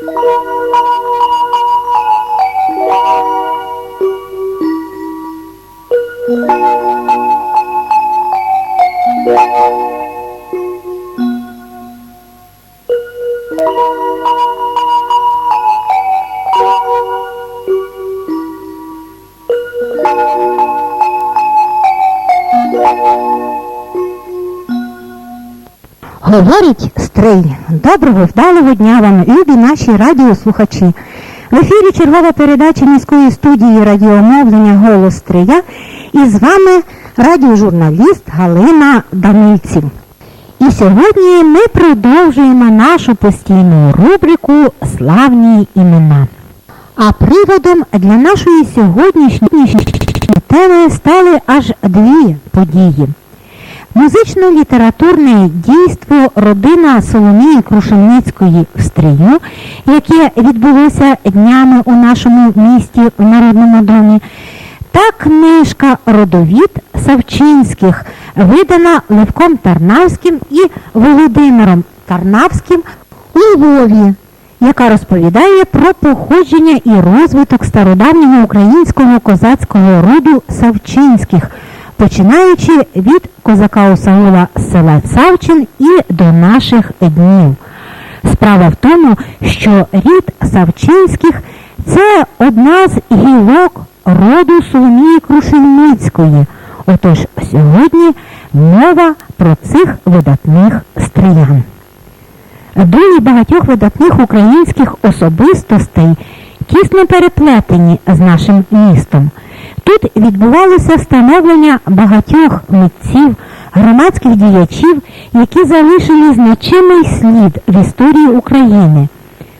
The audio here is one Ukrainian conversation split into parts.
Thank you. Говорить стрий. Доброго вдалого дня вам, любі наші радіослухачі. В ефірі чергова передача міської студії радіомовлення Голос Стрия і з вами радіожурналіст Галина Данильців. І сьогодні ми продовжуємо нашу постійну рубрику Славні імена. А приводом для нашої сьогоднішньої теми стали аж дві події. Музично-літературне дійство родина Соломії Крушельницької в Стрию, яке відбулося днями у нашому місті в Народному домі, та книжка Родовід Савчинських, видана Левком Тарнавським і Володимиром Тарнавським у Львові, яка розповідає про походження і розвиток стародавнього українського козацького роду Савчинських – починаючи від козака Осаула села Савчин і до наших днів. Справа в тому, що рід Савчинських це одна з гілок роду Соломії Крушельницької. Отож сьогодні мова про цих видатних стріян. Долі багатьох видатних українських особистостей тісно переплетені з нашим містом. Тут відбувалося становлення багатьох митців, громадських діячів, які залишили значимий слід в історії України.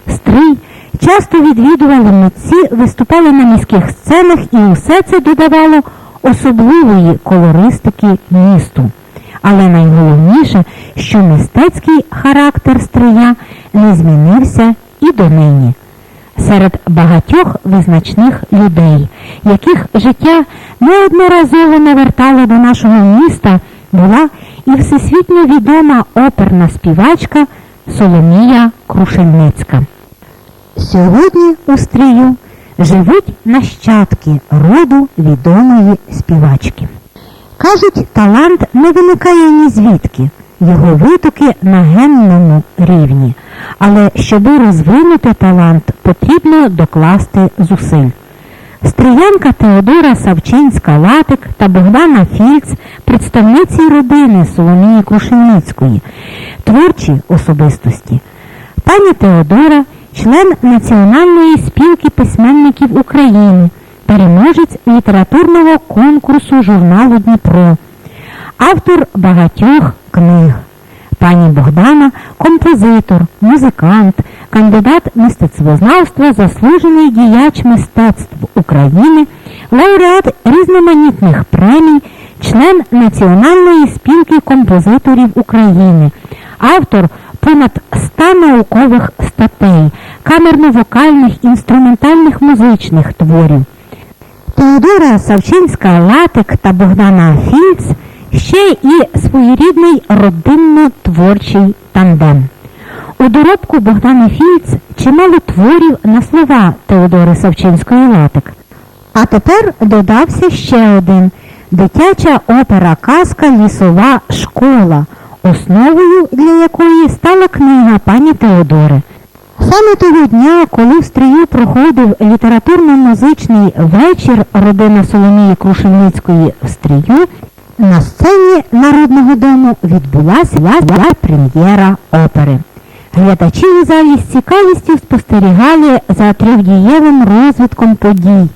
Стрий часто відвідували митці, виступали на міських сценах і усе це додавало особливої колористики місту. Але найголовніше, що мистецький характер стрия не змінився і донині серед багатьох визначних людей, яких життя неодноразово навертало до нашого міста, була і всесвітньо відома оперна співачка Соломія Крушельницька. Сьогодні у стрію живуть нащадки роду відомої співачки. Кажуть, талант не виникає ні звідки, його витоки на генному рівні. Але щоб розвинути талант, потрібно докласти зусиль. Стріянка Теодора Савчинська Латик та Богдана Фільц, представниці родини Соломії Крушельницької, творчі особистості. Пані Теодора, член Національної спілки письменників України, переможець літературного конкурсу журналу Дніпро, автор багатьох книг. Пані Богдана композитор, музикант, кандидат мистецтвознавства, заслужений діяч мистецтв України, лауреат різноманітних премій, член Національної спілки композиторів України, автор понад 100 наукових статей, камерно-вокальних інструментальних музичних творів. Теодора Савчинська Латик та Богдана Фільц ще і своєрідний родинно-творчий тандем. У доробку Богдана Фільц чимало творів на слова Теодори Савчинської Латик. А тепер додався ще один дитяча опера казка Лісова школа, основою для якої стала книга пані Теодори. Саме того дня, коли в стрію проходив літературно-музичний вечір родини Соломії Крушельницької в стрію, на сцені Народного дому відбулася прем'єра опери. Глядачі у залі з цікавістю спостерігали за трьохдієвим розвитком подій,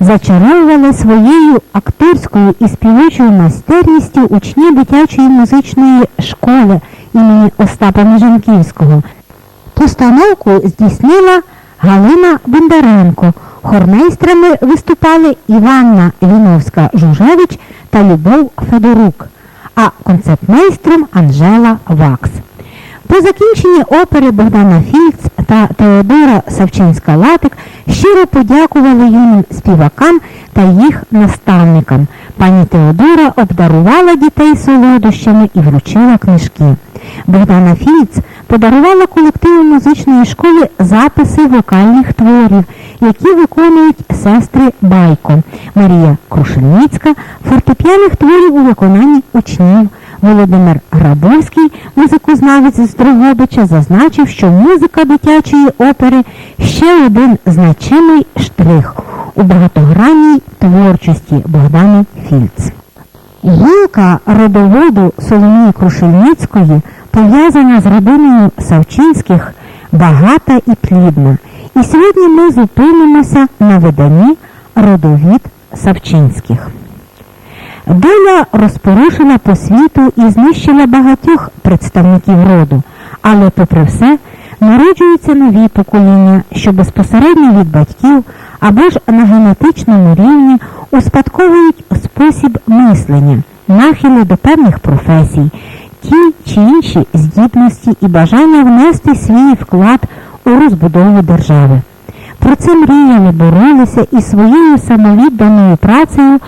зачаровували своєю акторською і співочою майстерністю учні дитячої музичної школи імені Остапа Межанківського. Постановку здійснила Галина Бондаренко. Хормейстрами виступали Іванна Ліновська-Жужевич та Любов Федорук, а концертмейстром Анжела Вакс. По закінченні опери Богдана Фільц та Теодора Савчинська-Латик щиро подякували юним співакам та їх наставникам. Пані Теодора обдарувала дітей солодощами і вручила книжки. Богдана Фіц подарувала колективу музичної школи записи вокальних творів, які виконують сестри Байко. Марія Крушельницька фортепіаних творів у виконанні учнів. Володимир Грабовський, музикознавець з Дрогобича, зазначив, що музика дитячої опери ще один значимий штрих у багатогранній творчості Богдани Фільц. Гілка родоводу Соломії Крушельницької пов'язана з родиною Савчинських багата і плідна. І сьогодні ми зупинимося на виданні родовід Савчинських. Доля розпорушила по світу і знищила багатьох представників роду, але, попри все, народжуються нові покоління, що безпосередньо від батьків або ж на генетичному рівні успадковують спосіб мислення, нахили до певних професій, ті чи інші здібності і бажання внести свій вклад у розбудову держави. Про це мріяли, боролися і своєю самовідданою працею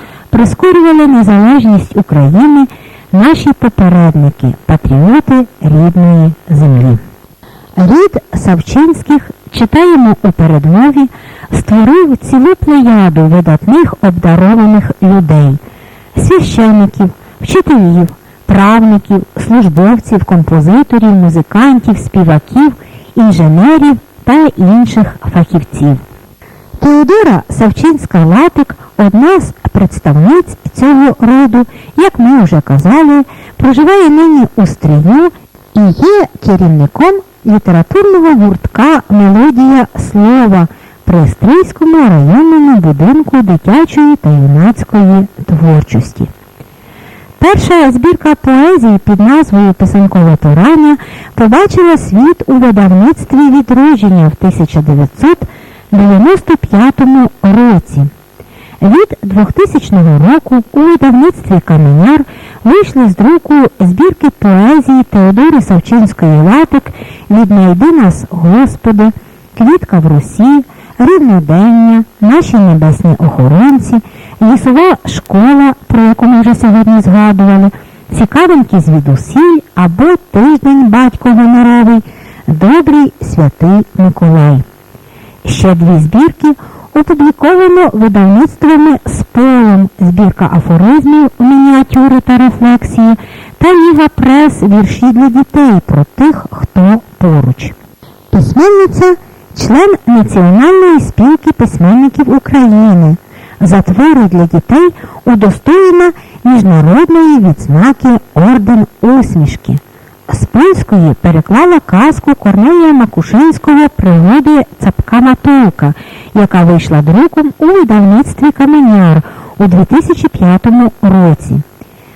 прискорювали незалежність України наші попередники, патріоти рідної землі. Рід Савчинських, читаємо у передмові, створив цілу плеяду видатних обдарованих людей, священиків, вчителів, правників, службовців, композиторів, музикантів, співаків, інженерів та інших фахівців. Теодора Савчинська-Латик одна з представниць цього роду, як ми вже казали, проживає нині у Стрию і є керівником літературного гуртка Мелодія слова при Стрийському районному будинку дитячої та юнацької творчості. Перша збірка поезії під назвою Писанкове порання побачила світ у видавництві відродження в 1995 році. Від 2000 року у видавництві Каменяр вийшли з друку збірки поезії Теодори Савчинської Латик Віднайди нас, Господи, Квітка в Русі, Рівнодення, Наші небесні охоронці, Лісова школа, про яку ми вже сьогодні згадували, Цікавинки звідусіль або Тиждень батько гоноровий, Добрий святий Миколай. Ще дві збірки опубліковано видавництвами з полем збірка афоризмів, мініатюри та рефлексії та Ліга прес вірші для дітей про тих, хто поруч. Письменниця член Національної спілки письменників України. За твори для дітей удостоєна міжнародної відзнаки Орден усмішки. З польської переклала казку Корнелія Макушинського пригоди Цапка Матулка, яка вийшла друком у видавництві Каменяр у 2005 році.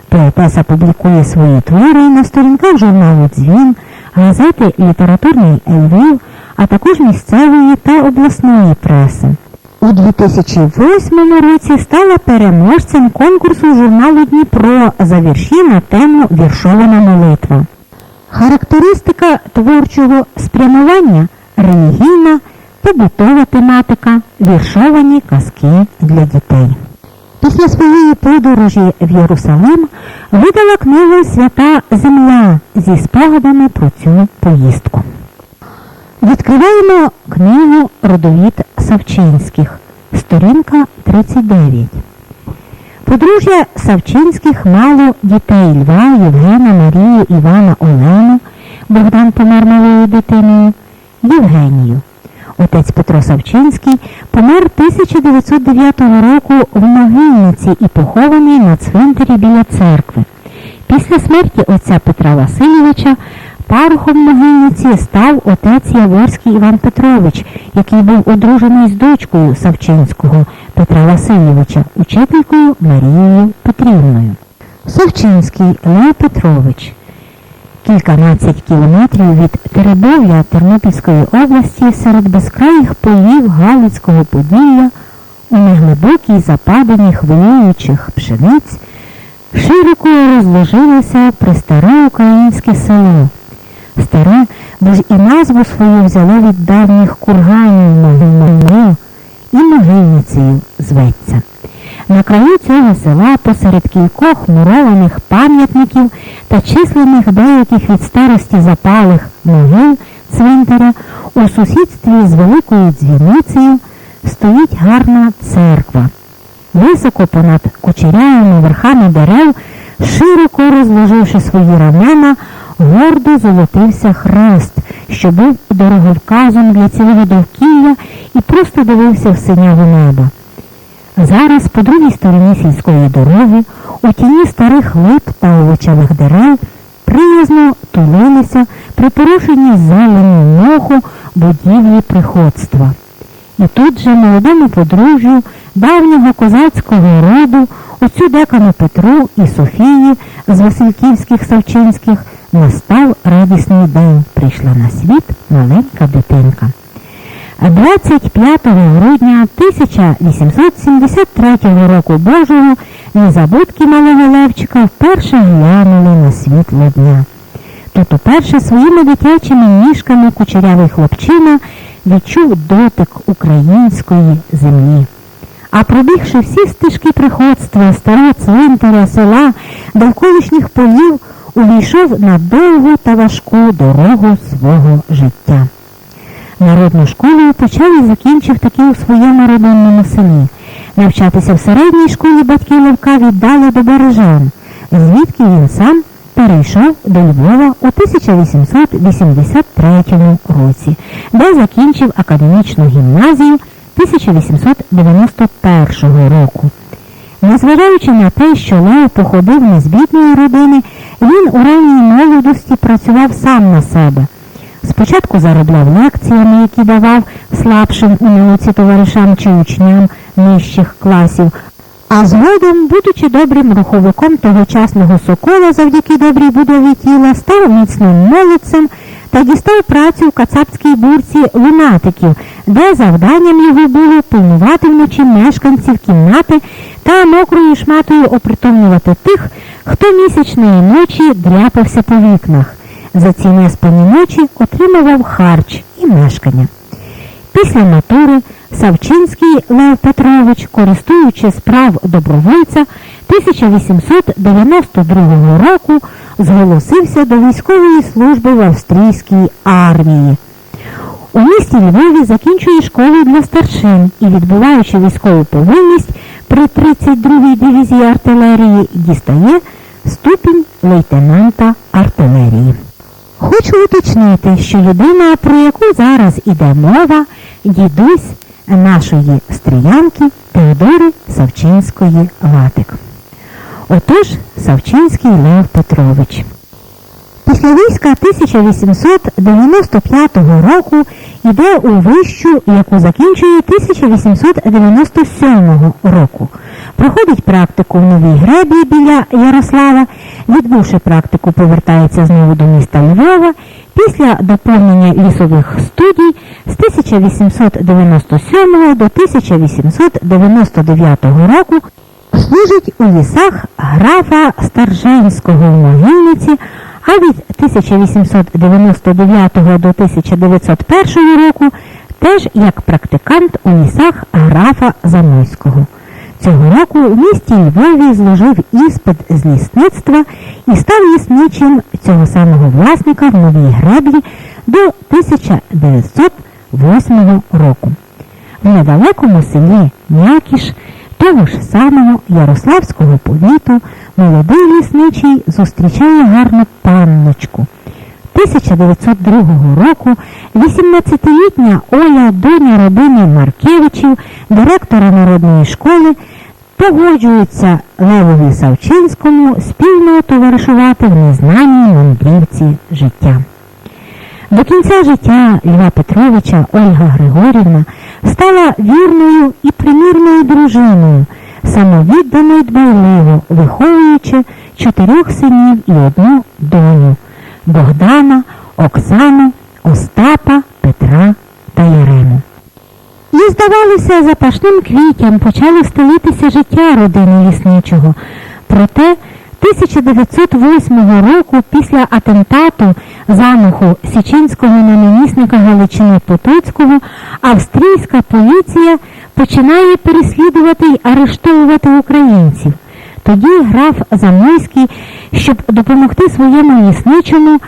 Поетеса публікує свої твори на сторінках журналу Дзвін, газети Літературний Львів, а також місцевої та обласної преси. У 2008 році стала переможцем конкурсу журналу Дніпро за вірші на тему Віршована молитва. Характеристика творчого спрямування релігійна, побутова тематика, віршовані казки для дітей. Після своєї подорожі в Єрусалим видала книгу Свята Земля зі спогадами про цю поїздку. Відкриваємо книгу Родовід Савчинських, сторінка 39. Подружжя Савчинських мало дітей Льва, Євгена, Марію, Івана, Олену, Богдан помер малою дитиною, Євгенію. Отець Петро Савчинський помер 1909 року в Могильниці і похований на цвинтарі біля церкви. Після смерті отця Петра Васильовича парохом Могильниці став отець Яворський Іван Петрович, який був одружений з дочкою Савчинського Петра Васильовича, учителькою Марією Петрівною. Савчинський Лев Петрович кільканадцять кілометрів від Теребовля Тернопільської області серед безкраїх полів Галицького Поділля у неглибокій западині хвилюючих пшениць широко розложилося пристаре українське село. Старе, бо ж і назву свою взяло від давніх курганів могильного і могильницею зветься. На краю цього села посеред кількох мурованих пам'ятників та численних деяких від старості запалих могил цвинтаря у сусідстві з великою дзвіницею стоїть гарна церква. Високо понад кучерявими верхами дерев, широко розложивши свої рамена, гордо золотився хрест, що був дороговказом для цілого довкілля і просто дивився в синяве небо. Зараз по другій стороні сільської дороги, у тіні старих лип та овочевих дерев, приязно тулилися припорошені зелені моху будівлі приходства. І тут же молодому подружжю давнього козацького роду, оцю декану Петру і Софії з Васильківських Савчинських, настав радісний день. Прийшла на світ маленька дитинка. 25 грудня 1873 року Божого незабудки малого Левчика вперше глянули на світло дня. Тут уперше своїми дитячими ніжками кучерявий хлопчина відчув дотик української землі. А пробігши всі стежки приходства, старого цвинтаря, села, довколишніх полів, увійшов на довгу та важку дорогу свого життя. Народну школу почав і закінчив таки у своєму родинному селі. Навчатися в середній школі батьки Левка віддали до Бережан, звідки він сам перейшов до Львова у 1883 році, де закінчив академічну гімназію 1891 року. Незважаючи на те, що Лео походив не з бідної родини, він у ранній молодості працював сам на себе. Спочатку заробляв лекціями, які давав слабшим у науці товаришам чи учням нижчих класів, а згодом, будучи добрим руховиком тогочасного сокола завдяки добрій будові тіла, став міцним молодцем та дістав працю в кацапській бурці лунатиків, де завданням його було пильнувати вночі мешканців кімнати та мокрою шматою опритомнювати тих, хто місячної ночі дряпався по вікнах. За ці неспані ночі отримував харч і мешкання. Після матури Савчинський Лев Петрович, користуючи справ добровольця, 1892 року зголосився до військової служби в австрійській армії. У місті Львові закінчує школу для старшин і, відбуваючи військову повинність при 32-й дивізії артилерії, дістає ступінь лейтенанта артилерії. Хочу уточнити, що людина, про яку зараз іде мова, дідусь нашої стріянки Теодори Савчинської Латик. Отож, Савчинський Лев Петрович. Після війська 1895 року йде у вищу, яку закінчує 1897 року. Проходить практику в Новій Гребі біля Ярослава, відбувши практику, повертається знову до міста Львова. Після доповнення лісових студій з 1897 до 1899 року служить у лісах графа Старженського в Могильниці, а від 1899 до 1901 року теж як практикант у лісах графа Замойського. Цього року в місті Львові зложив іспит з лісництва і став лісничим цього самого власника в Новій Греблі до 1908 року. В недалекому селі Мякіш того ж самого Ярославського повіту молодий лісничий зустрічає гарну панночку. 1902 року 18-літня Оля, доня родини Маркевичів, директора народної школи, погоджується Левові Савчинському спільно товаришувати в незнаній мандрівці життя. До кінця життя Льва Петровича Ольга Григорівна стала вірною і примірною дружиною, самовіддано й дбайливо виховуючи чотирьох синів і одну доню Богдана, Оксану, Остапа, Петра та Ярему. І, здавалося, запашним квітям почало стелитися життя родини лісничого. Проте 1908 року після атентату замаху Січинського на намісника Галичини Потоцького австрійська поліція починає переслідувати й арештовувати українців. Тоді граф Замойський, щоб допомогти своєму лісничому,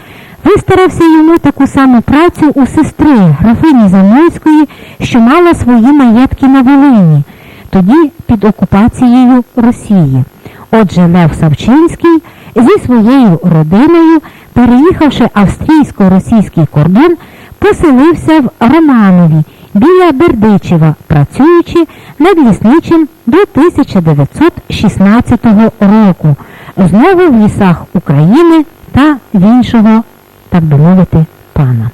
вистарався йому таку саму працю у сестри графині Замойської, що мала свої маєтки на Волині, тоді під окупацією Росії. Отже, Лев Савчинський зі своєю родиною, переїхавши австрійсько-російський кордон, поселився в Романові біля Бердичева, працюючи над лісничим до 1916 року, знову в лісах України та в іншого, так би мовити, пана.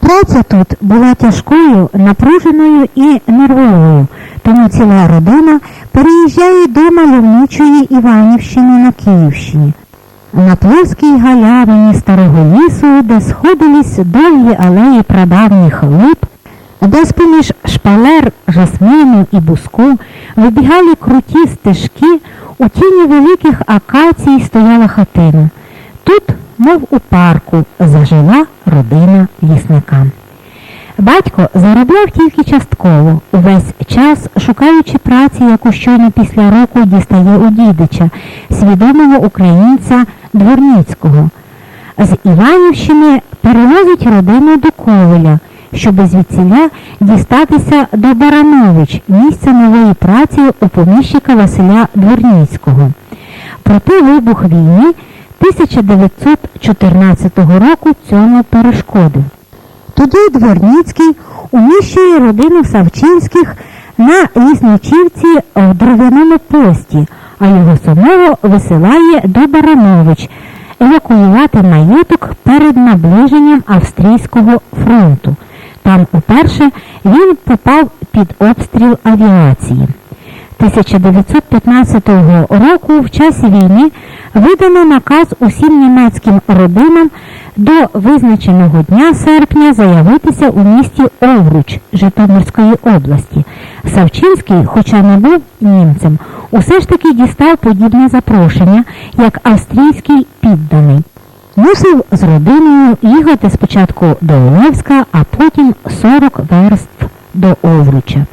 Праця тут була тяжкою, напруженою і нервовою, тому ціла родина переїжджає до мальовничої Іванівщини на Київщині. На плоскій галявині старого лісу, де сходились довгі алеї прадавніх лип, де з-поміж шпалер, жасмину і буску вибігали круті стежки, у тіні великих акацій стояла хатина. Тут, мов у парку, зажила родина лісника. Батько заробляв тільки частково, увесь час шукаючи праці, яку щойно після року дістає у дідича, свідомого українця Дворніцького. З Іванівщини перевозить родину до Ковеля, щоб звідсіля дістатися до Баранович, місця нової праці у поміщика Василя Дворніцького. Проте вибух війни 1914 року цьому перешкодив. Тоді Дворніцький уміщує родину Савчинських на лісничівці в дров'яному пості, а його самого висилає до Баранович евакуювати маєток перед наближенням австрійського фронту. Там уперше він попав під обстріл авіації. 1915 року в часі війни видано наказ усім німецьким родинам до визначеного дня серпня заявитися у місті Овруч Житомирської області. Савчинський, хоча не був німцем, усе ж таки дістав подібне запрошення, як австрійський підданий. Мусив з родиною їхати спочатку до Олевська, а потім 40 верств до Овруча.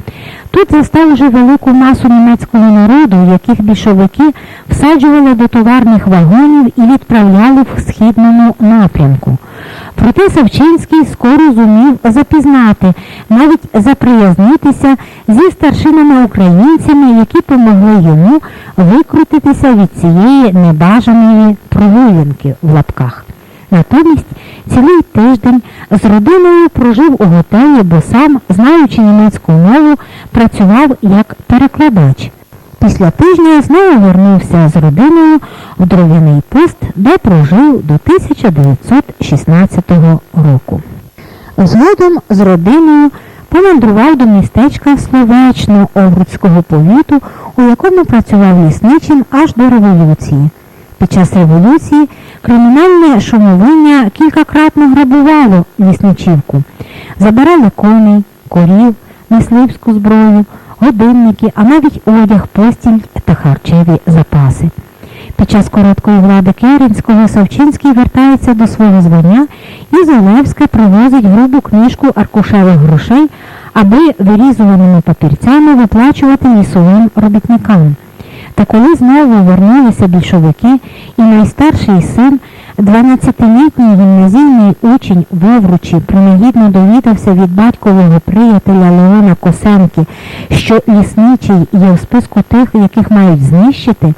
Тут застав уже велику масу німецького народу, яких більшовики всаджували до товарних вагонів і відправляли в східному напрямку. Проте Савчинський скоро зумів запізнати, навіть заприязнитися зі старшинами українцями, які помогли йому викрутитися від цієї небажаної прогулянки в лапках. Натомість цілий тиждень з родиною прожив у готелі, бо сам, знаючи німецьку мову, працював як перекладач. Після тижня знову вернувся з родиною в дров'яний пост, де прожив до 1916 року. Згодом з родиною помандрував до містечка Словечно Овруцького повіту, у якому працював лісничим аж до революції. Під час революції кримінальне шумовиння кількакратно грабувало лісничівку. Забирали коней, корів, мисливську зброю, годинники, а навіть одяг, постіль та харчеві запаси. Під час короткої влади Керенського Савчинський вертається до свого звання і Залевське привозить грубу книжку аркушевих грошей, аби вирізуваними папірцями виплачувати лісовим робітникам. Та коли знову вернулися більшовики, і найстарший син, 12-літній гімназійний учень Вовручі, принагідно довідався від батькового приятеля Леона Косенки, що лісничий є у списку тих, яких мають знищити,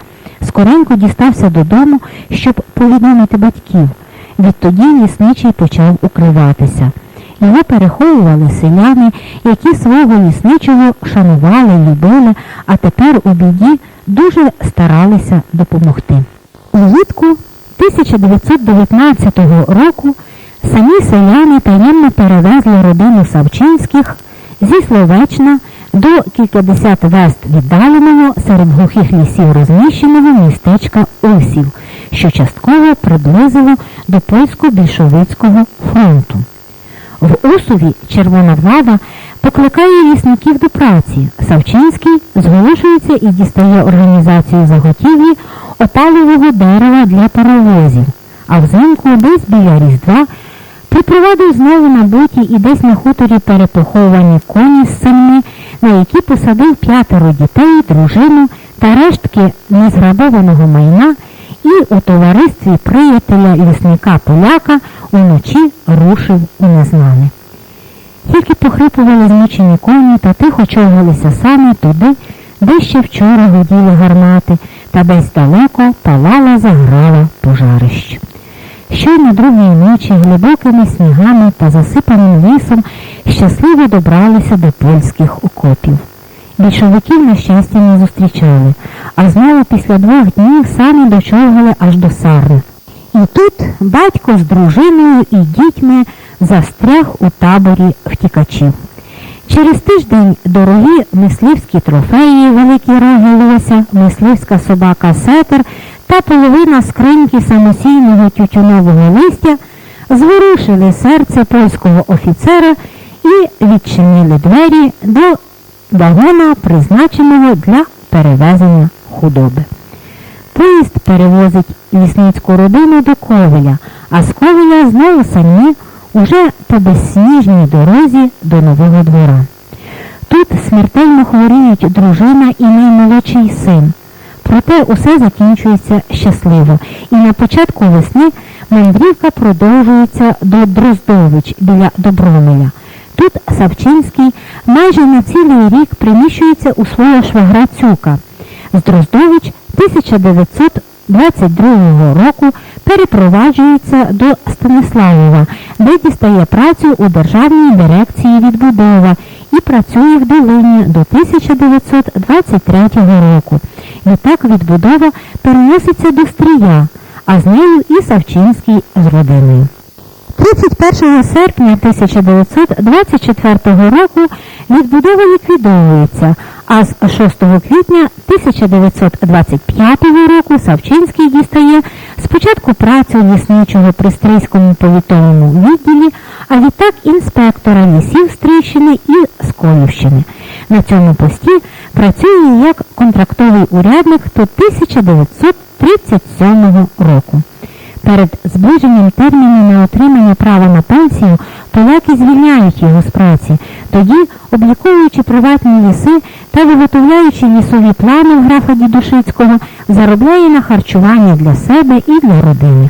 скоренько дістався додому, щоб повідомити батьків. Відтоді лісничий почав укриватися. Його переховували селяни, які свого лісничого шанували, любили, а тепер у біді дуже старалися допомогти. Влітку 1919 року самі селяни таємно перевезли родину Савчинських зі Словечна до кількадесят верст віддаленого серед глухих лісів розміщеного містечка Усів, що частково приблизило до польсько-більшовицького фронту. В Усові червона влада покликає лісників до праці. Савчинський зголошується і дістає організацію заготівлі опалового дерева для паровозів, а взимку десь біля Різдва припровадив знову на боті і десь на хуторі перепоховані коні з саньми, на які посадив п'ятеро дітей, дружину та рештки незграбованого майна і у товаристві приятеля лісника поляка уночі рушив у незнане. Тільки похрипували змучені коні та тихо човгалися саме туди, де ще вчора гуділи гармати, та десь далеко палала заграва пожарищ. Щойно другої ночі глибокими снігами та засипаним лісом щасливо добралися до польських окопів. Більшовиків, на щастя, не зустрічали, а знову після двох днів самі дочовгали аж до Сарни. І тут батько з дружиною і дітьми застряг у таборі втікачів. Через тиждень дорогі мисливські трофеї, великі роги лося, мисливська собака сетер та половина скриньки самосійного тютюнового листя зворушили серце польського офіцера і відчинили двері до вагона, призначеного для перевезення худоби. Поїзд перевозить лісницьку родину до Ковеля, а з Ковеля знову самі уже по безсніжній дорозі до Нового двора. Тут смертельно хворіють дружина і наймолодший син. Проте усе закінчується щасливо, і на початку весни мандрівка продовжується до Дроздович біля Добромеля. Тут Савчинський майже на цілий рік приміщується у свого швагра Цюка. З Дроздович 1922 року перепроваджується до Станиславова, де дістає працю у Державній дирекції відбудова і працює в Долині до 1923 року. Відтак відбудова переноситься до Стрія, а з нею і Савчинський з родиною. 31 серпня 1924 року відбудова ліквідовується, а з 6 квітня 1925 року Савчинський дістає спочатку працю лісничого при Стрийському повітовому відділі, а відтак інспектора лісів Стрийщини і Сколівщини. На цьому пості працює як контрактовий урядник до 1937 року. Перед зближенням терміну на отримання права на пенсію поляки звільняють його з праці, тоді, обліковуючи приватні ліси та виготовляючи лісові плани в графа Дідушицького, заробляє на харчування для себе і для родини.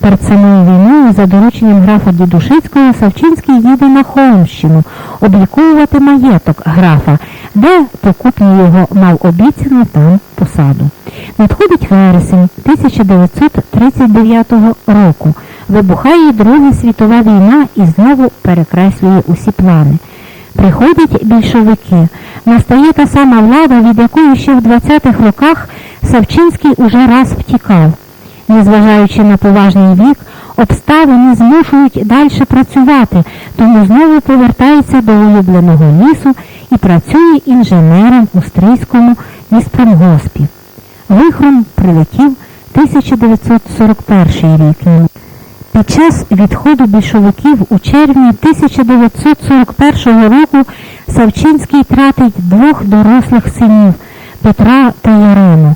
Перед самою війною за дорученням графа Дідушицького Савчинський їде на Холмщину обліковувати маєток графа, де покупні його мав обіцяну там посаду. Надходить вересень 1939 року. Вибухає Друга світова війна і знову перекреслює усі плани. Приходять більшовики. Настає та сама влада, від якої ще в 20-х роках Савчинський уже раз втікав. Незважаючи на поважний вік, обставини змушують далі працювати, тому знову повертається до улюбленого лісу і працює інженером у Стрийському ліспромгоспі. Вихром прилетів 1941 рік. Під час відходу більшовиків у червні 1941 року Савчинський тратить двох дорослих синів Петра та Ярину.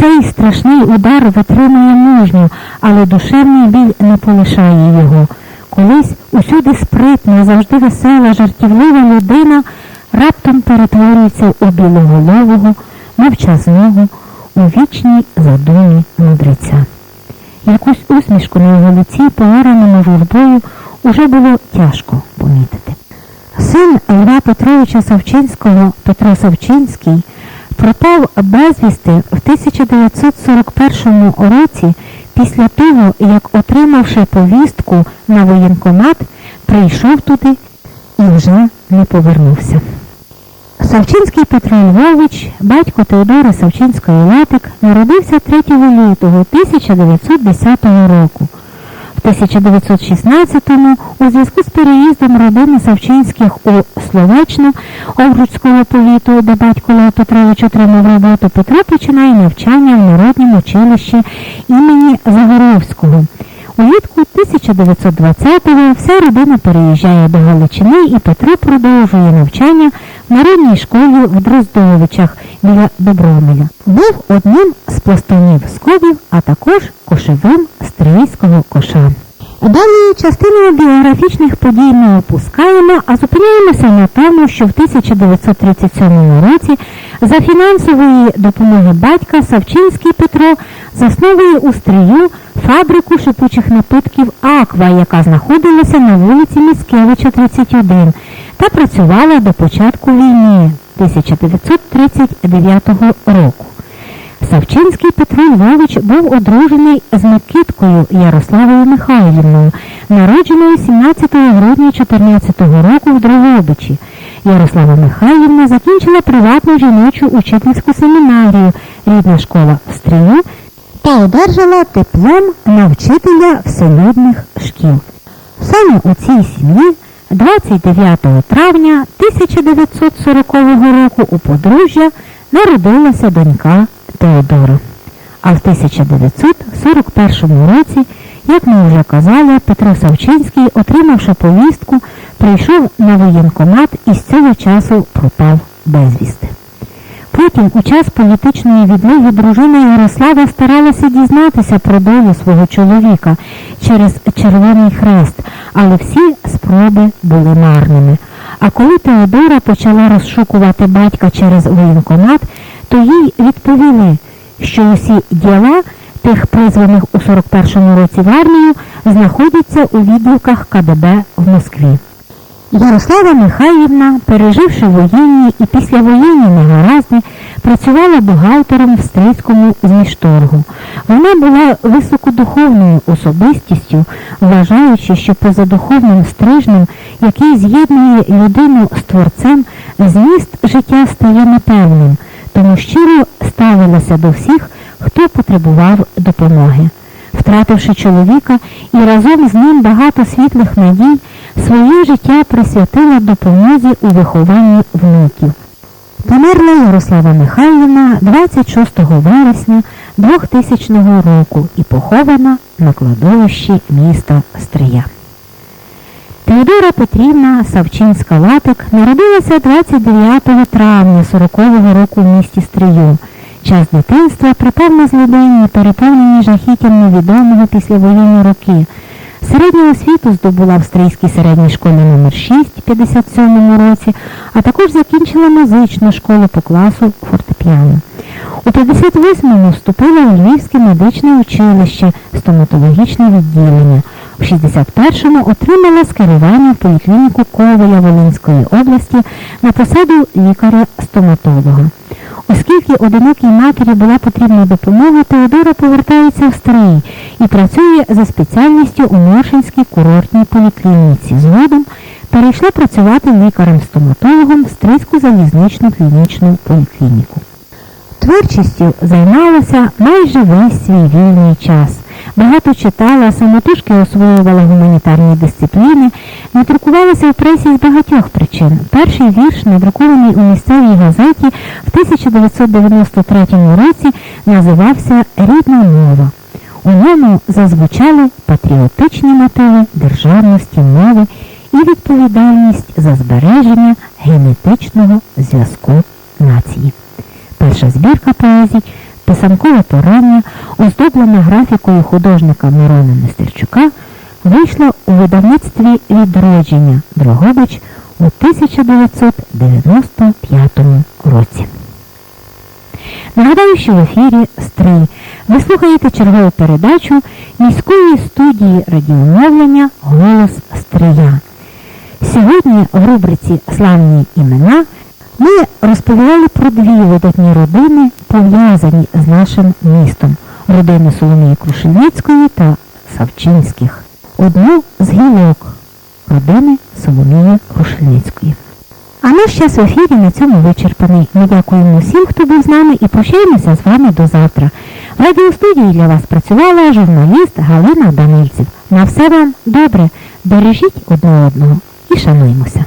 Цей страшний удар витримує мужньо, але душевний біль не полишає його. Колись усюди спритна, завжди весела, жартівлива людина раптом перетворюється у білоголового, мовчазного, у вічній задумі мудреця. Якусь усмішку на його лиці, повереному журбою, уже було тяжко помітити. Син Льва Петровича Савчинського, Петро Савчинський, пропав безвісти в 1941 році після того, як, отримавши повістку на воєнкомат, прийшов туди і вже не повернувся. Савчинський Петро Львович, батько Теодора Савчинської Латик, народився 3 лютого 1910 року. В 1916-му у зв'язку з переїздом родини Савчинських у Словачну Овруцького повіту, де батько Лев Петрович отримав роботу, Петро починає навчання в народному училищі імені Загоровського. Улітку 1920-го вся родина переїжджає до Галичини і Петро продовжує навчання в народній школі в Дроздовичах біля Добромеля. Був одним з пластунів сковів, а також кошевим стрийського коша. Далі частину біографічних подій ми опускаємо, а зупиняємося на тому, що в 1937 році за фінансової допомоги батька Савчинський Петро засновує у Стрию фабрику шипучих напитків Аква, яка знаходилася на вулиці Міскевича, 31, та працювала до початку війни 1939 року. Савчинський Петро Львович був одружений з Микиткою Ярославою Михайлівною, народженою 17 грудня 14 року в Дрогобичі. Ярослава Михайлівна закінчила приватну жіночу учительську семінарію рідна школа в Стрию та одержала диплом навчителя вселюдних шкіл. Саме у цій сім'ї 29 травня 1940 року у подружжя народилася донька Теодора. А в 1941 році, як ми вже казали, Петро Савчинський, отримавши повістку, прийшов на воєнкомат і з цього часу пропав безвісти. Потім, у час політичної відлоги, дружина Ярослава старалася дізнатися про долю свого чоловіка через Червоний Хрест, але всі спроби були марними. А коли Теодора почала розшукувати батька через воєнкомат, то їй відповіли, що усі діла тих призваних у 41-му році в армію знаходяться у відділках КДБ в Москві. Ярослава Михайлівна, переживши воєнні і післявоєнні негаразди, працювала бухгалтером в стрийському змішторгу. Вона була високодуховною особистістю, вважаючи, що позадуховним стрижнем, який з'єднує людину з творцем, зміст життя стає непевним, тому щиро ставилася до всіх, хто потребував допомоги. Втративши чоловіка і разом з ним багато світлих надій, своє життя присвятила допомозі у вихованні внуків. Померла Ярослава Михайлівна 26 вересня 2000 року і похована на кладовищі міста Стрия. Теодора Петрівна Савчинська-Латик народилася 29 травня 40-го року в місті Стрию. Час дитинства припав на злиденні, переповнені жахіттям невідомого післявоєнні роки. Середню освіту здобула в Стрийській середній школі номер 6 в 57 році, а також закінчила музичну школу по класу фортепіано. У 58-му вступила у Львівське медичне училище, стоматологічне відділення. У 61-му отримала скерування в поліклініку Ковеля Волинської області на посаду лікаря-стоматолога. Оскільки одинокій матері була потрібна допомога, Теодора повертається в старий і працює за спеціальністю у Моршинській курортній поліклініці. Згодом перейшла працювати лікарем-стоматологом в Стрийську залізничну клінічну поліклініку. Творчістю займалася майже весь свій вільний час. Багато читала, самотужки освоювала гуманітарні дисципліни, надрукувалася в пресі з багатьох причин. Перший вірш, надрукований у місцевій газеті в 1993 році, називався Рідна мова. У ньому зазвучали патріотичні мотиви державності мови і відповідальність за збереження генетичного зв'язку нації. Перша збірка поезій Писанкове порання, оздоблена графікою художника Мирона Нестерчука, вийшла у видавництві відродження Дрогобич у 1995 році. Нагадаю, що в ефірі Стрий. Ви слухаєте чергову передачу міської студії радіомовлення Голос Стрия. Сьогодні в рубриці Славні імена ми розповідали про дві видатні родини, пов'язані з нашим містом. Родини Соломії Крушельницької та Савчинських. Одну з гілок родини Соломії Крушельницької. А наш час в ефірі на цьому вичерпаний. Ми дякуємо всім, хто був з нами і прощаємося з вами до завтра. В радіостудії для вас працювала журналіст Галина Данильців. На все вам добре. Бережіть одне одного і шануємося.